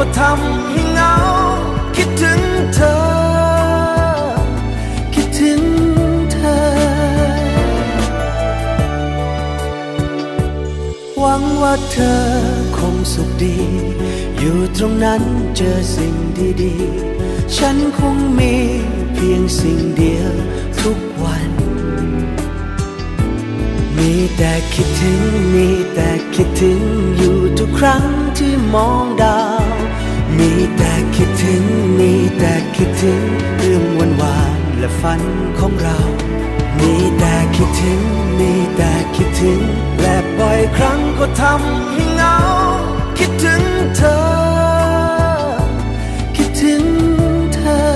ก็ทำให้เหงา คิดถึงเธอ คิดถึงเธอ หวังว่าเธอคงสุขดี อยู่ตรงนั้นเจอสิ่งดีๆ ฉันคงมีเพียงสิ่งเดียวทุกวัน มีแต่คิดถึง มีแต่คิดถึงอยู่ทุกครั้งที่มองดาว มีแต่คิดถึง มีแต่คิดถึงเรื่องวันวานและฝันของเรา มีแต่คิดถึง มีแต่คิดถึง และบ่อยครั้งก็ทำให้เหงา คิดถึงเธอ คิดถึงเธอ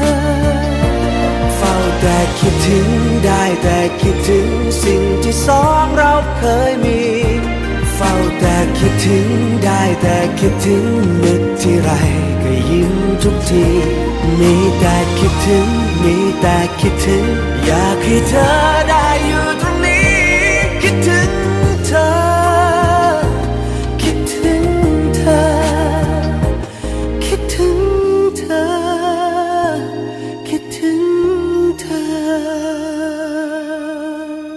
เฝ้าแต่คิดถึง ได้แต่คิดถึงสิ่งที่สองเราเคยมี เฝ้าแต่คิดถึงได้แต่คิดถึงนึกที่ไรก็ยิ้มทุกที มีแต่คิดถึง มีแต่คิดถึง อยากให้เธอ